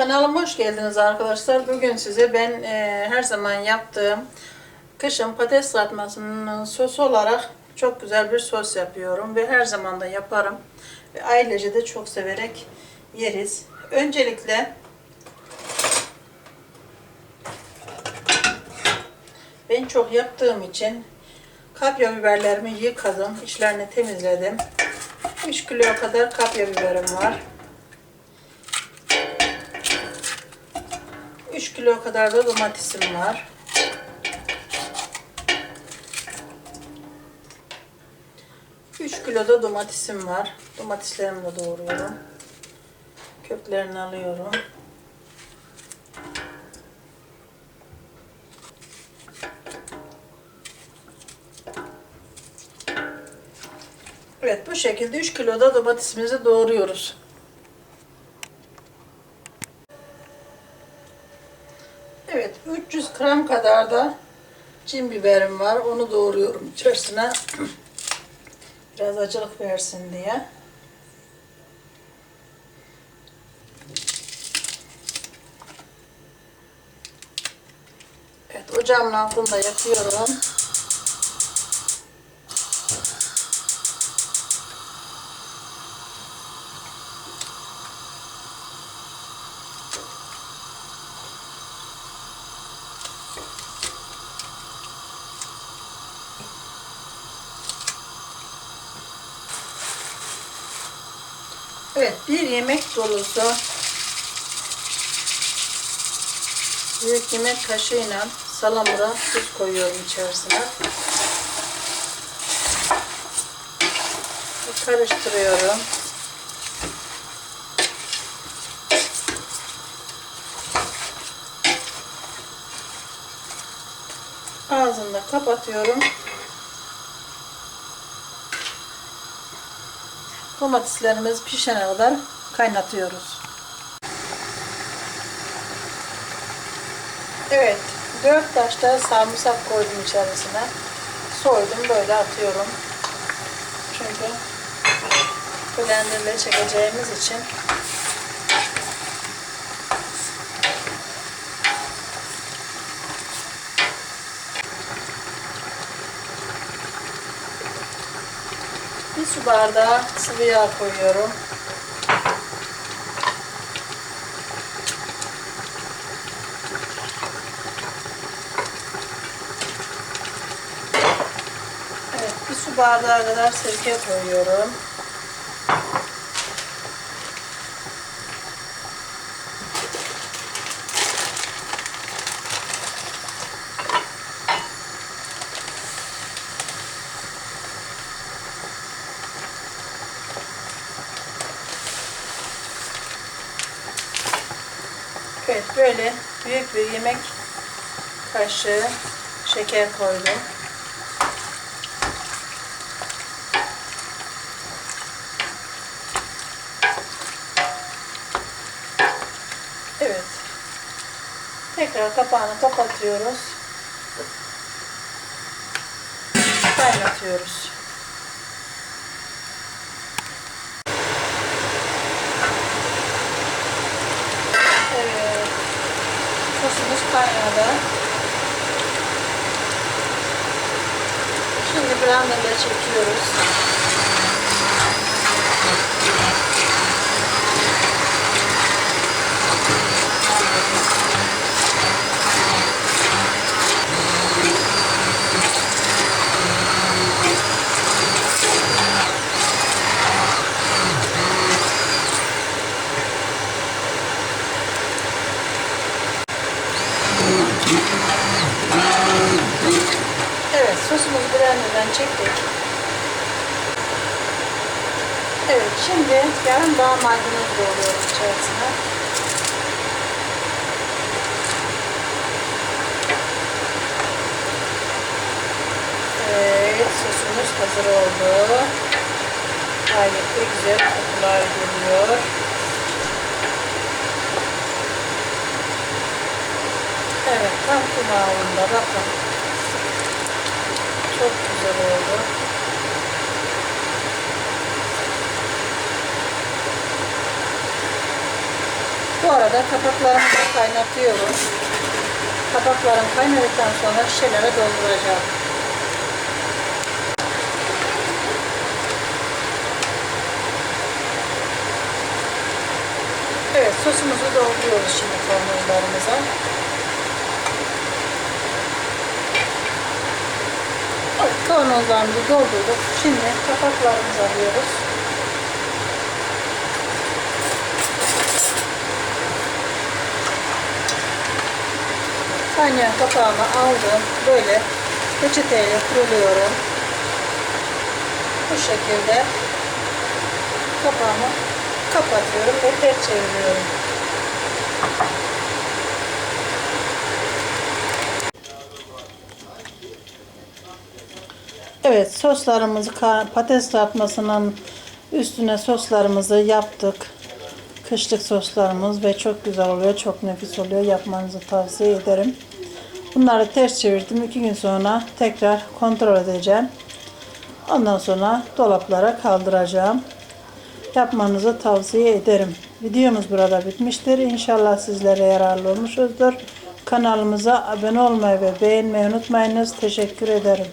Kanalıma hoş geldiniz arkadaşlar. Bugün size ben e, her zaman yaptığım kışın patates kızartmasının sosu olarak çok güzel bir sos yapıyorum ve her zaman da yaparım. Ve ailece de çok severek yeriz. Öncelikle ben çok yaptığım için kapya biberlerimi yıkadım, içlerini temizledim. 3 kilo kadar kapya biberim var. 3 kilo kadar da domatesim var. Üç kilo da domatesim var. Domateslerimi de doğruyorum. Köklerini alıyorum. Evet bu şekilde 3 kilo da domatesimizi doğruyoruz. Evet 300 gram kadar da cin biberim var. Onu doğruyorum içerisine. Biraz acılık versin diye. Evet ocağımın altında yakıyorum. Evet, bir yemek dolusu büyük yemek kaşığıyla salamura tuz koyuyorum içerisine. Karıştırıyorum. Ağzını da kapatıyorum. Domateslerimiz pişene kadar kaynatıyoruz. Evet, 4 taşta sarımsak koydum içerisine. Soydum böyle atıyorum. Çünkü blenderle çekeceğimiz için bir su bardağı sıvı yağ koyuyorum. Evet, bir su bardağı kadar sirke koyuyorum. Evet, böyle büyük bir yemek kaşığı şeker koydum. Evet. Tekrar kapağını kapatıyoruz. Kaynatıyoruz. Evet. Sosumuz kaynadı. Şimdi blenderla çekiyoruz. Evet, sosumuzu blenderdan çektik. Evet, şimdi yarım daha maydanoz doğruyorum içerisine. Evet, sosumuz hazır oldu. Gayet güzel kokular geliyor. Evet, tam kıvamında bakın. Çok güzel oldu. Bu arada kapaklarımı da kaynatıyorum. Kapaklarım kaynadıktan sonra şişelere dolduracağım. Evet sosumuzu dolduruyoruz şimdi kavanozlarımıza. Kavanozlarımızı doldurduk. Şimdi kapaklarımızı alıyoruz. Kaynayan kapağımı aldım. Böyle peçeteyle kuruluyorum. Bu şekilde kapağımı kapatıyorum ve ters çeviriyorum. Evet soslarımızı patates kızartmasının üstüne soslarımızı yaptık. Kışlık soslarımız ve çok güzel oluyor. Çok nefis oluyor. Yapmanızı tavsiye ederim. Bunları ters çevirdim. İki gün sonra tekrar kontrol edeceğim. Ondan sonra dolaplara kaldıracağım. Yapmanızı tavsiye ederim. Videomuz burada bitmiştir. İnşallah sizlere yararlı olmuşuzdur. Kanalımıza abone olmayı ve beğenmeyi unutmayınız. Teşekkür ederim.